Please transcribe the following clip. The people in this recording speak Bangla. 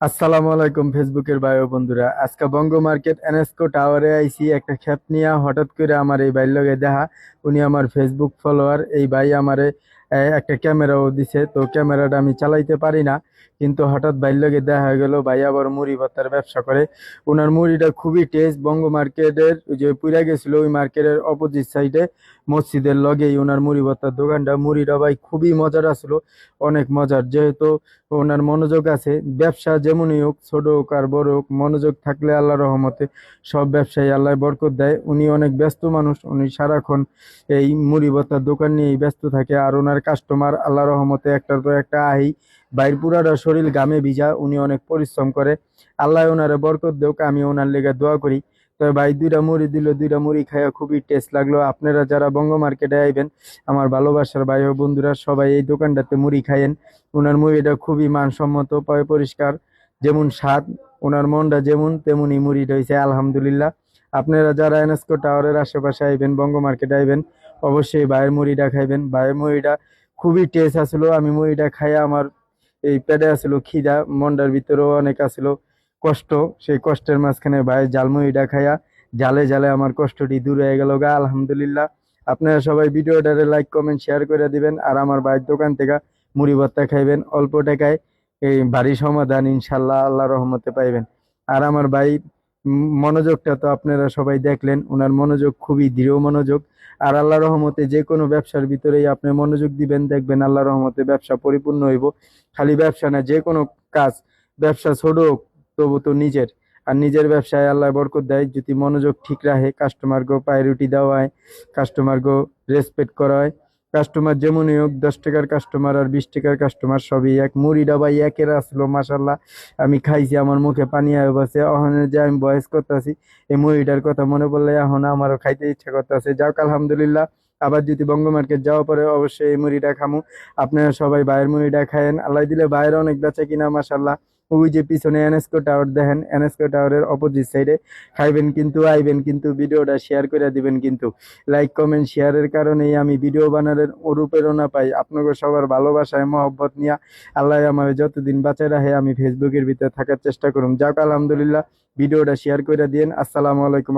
আসসালামু আলাইকুম ফেসবুকের বায়ো বন্ধুরা। আজকে বঙ্গ মার্কেট এনএসকো টাওয়ারে আইসি একটা খেপ নিয়ে হঠাৎ করে আমার এই বাইর লগে দেখা। উনি আমার ফেসবুক ফলোয়ার। এই ভাই আমারে একটা ক্যামেরাও দিছে। তো ক্যামেরাটা আমি চালাইতে পারি না, কিন্তু হঠাৎ লগে দেখা গেল, ভাই আবার মুড়ি ভর্তার ব্যবসা করে। ওনার মুড়িটা খুবই টেস্ট বঙ্গ মার্কেটের যে পুরা গেছিল, ওই মার্কেটের অপোজিট সাইডে মসজিদের লগেই ওনার মুড়ি ভর্তার দোকানটা। মুড়িটা ভাই খুবই মজার আসলো, অনেক মজার। যেহেতু ওনার মনোযোগ আছে, ব্যবসা যেমনই হোক, ছোট হোক আর বড় হোক, মনোযোগ থাকলে আল্লাহ রহমতে সব ব্যবসায়ী আল্লাহ বরকত দেয়। উনি অনেক ব্যস্ত মানুষ, উনি সারাক্ষণ এই মুড়ি ভর্তার দোকান নিয়েই ব্যস্ত থাকে, আর ওনার কাস্টমার আল্লাহ রহমতে একটার পর একটা আহি বাইর পুরাটা শরীর গামে ভিজা, উনি অনেক পরিশ্রম করে। আল্লাহ ওনারে বরকত দেওক আমি ওনার লেগে দোয়া করি। তবে ভাই, দুইটা মুড়ি দিল, দুইটা মুড়ি খাইয়া খুবই টেস্ট লাগল। আপনারা যারা বঙ্গ মার্কেটে আইবেন, আমার ভালোবাসার ভাই ও বন্ধুরা, সবাই এই দোকানটাতে মুড়ি খাইয়েন। ওনার মুড়িটা খুবই মানসম্মত পয় পরিষ্কার, যেমন স্বাদ ওনার মনটা যেমন তেমনই মুড়িটা হয়েছে আলহামদুলিল্লাহ। আপনারা যারা এনএসকো টাওয়ারের আশেপাশে আইবেন, বঙ্গ মার্কেটে আইবেন অবশ্যই ভাইয়ের মুড়িটা খাইবেন। ভাইয়ের মুড়িটা খুবই টেস্ট আসলো। আমি মুড়িটা খাইয়া আমার এই পেটে আসলো খিদা, মনটার ভিতরেও অনেক আসলো কষ্ট। সেই কষ্টের মাঝখানে ভাইয়ের জালমুড়িটা খাইয়া জালে জালে আমার কষ্টটি দূর হয়ে গেল গা, আলহামদুলিল্লাহ। আপনারা সবাই ভিডিওটারে লাইক কমেন্ট শেয়ার করে দিবেন আর আমার ভাইয়ের দোকান থেকে মুড়ি ভত্তা খাইবেন। অল্প টাকায় এই বাড়ি সমাধান ইনশাল্লাহ আল্লাহ রহমতে পাইবেন। আর আমার ভাই মনোযোগটা তো আপনারা সবাই দেখলেন, ওনার মনোযোগ খুবই দৃঢ় মনোযোগ। আর আল্লাহ রহমতে যে কোনো ব্যবসার ভিতরেই আপনি মনোযোগ দিবেন, দেখবেন আল্লাহ রহমতে ব্যবসা পরিপূর্ণ হইব। খালি ব্যবসা না, যে কোনো কাজ, ব্যবসা ছোট হোক, তবু তো নিজের। আর নিজের ব্যবসায় আল্লাহ বরকত দেয়, যদি মনোযোগ ঠিক রাখে কাস্টমার গো প্রায়োরিটি দেওয়া হয় কাস্টমার গো রেসপেক্ট করা হয় কাস্টমার যেমনই হোক, দশ টাকার কাস্টমার আর বিশ টাকার কাস্টমার সবই এক। মুড়ি ডাবাই একের আসলো মাসাল্লাহ আমি খাইছি, আমার মুখে পানি আয় বসে ওখানে যে আমি বয়স করতেছি, এই মুড়িটার কথা মনে পড়লে এখন আমারও খাইতে ইচ্ছা করতেছে। যাক, আলহামদুলিল্লাহ। আবার যদি বঙ্গ মার্কেট যাওয়া পরে অবশ্যই এই মুড়িটা খামু। আপনারা সবাই বাইরের মুড়িটা খায়েন। আল্লাহ দিলে বাইরে অনেক বেচা কিনা মাসাল্লাহ ওই যে পিছনে এনএসকো টাওয়ার দেখেন এনএসকো টাওয়ারের অপোজিট সাইডে খাইবেন কিন্তু, আইবেন কিন্তু, ভিডিওটা শেয়ার করে দিবেন কিন্তু। লাইক কমেন্ট শেয়ারের কারণেই আমি ভিডিও বানানোর অনুপ্রেরণা পাই। আপনাকে সবার ভালোবাসায়, মহব্বত নিয়ে আল্লাহ আমার যতদিন বাঁচায় রাখে, আমি ফেসবুকের ভিতরে থাকার চেষ্টা করুন। যাক, আলহামদুলিল্লাহ, ভিডিওটা শেয়ার করে দিন আসসালামু আলাইকুম।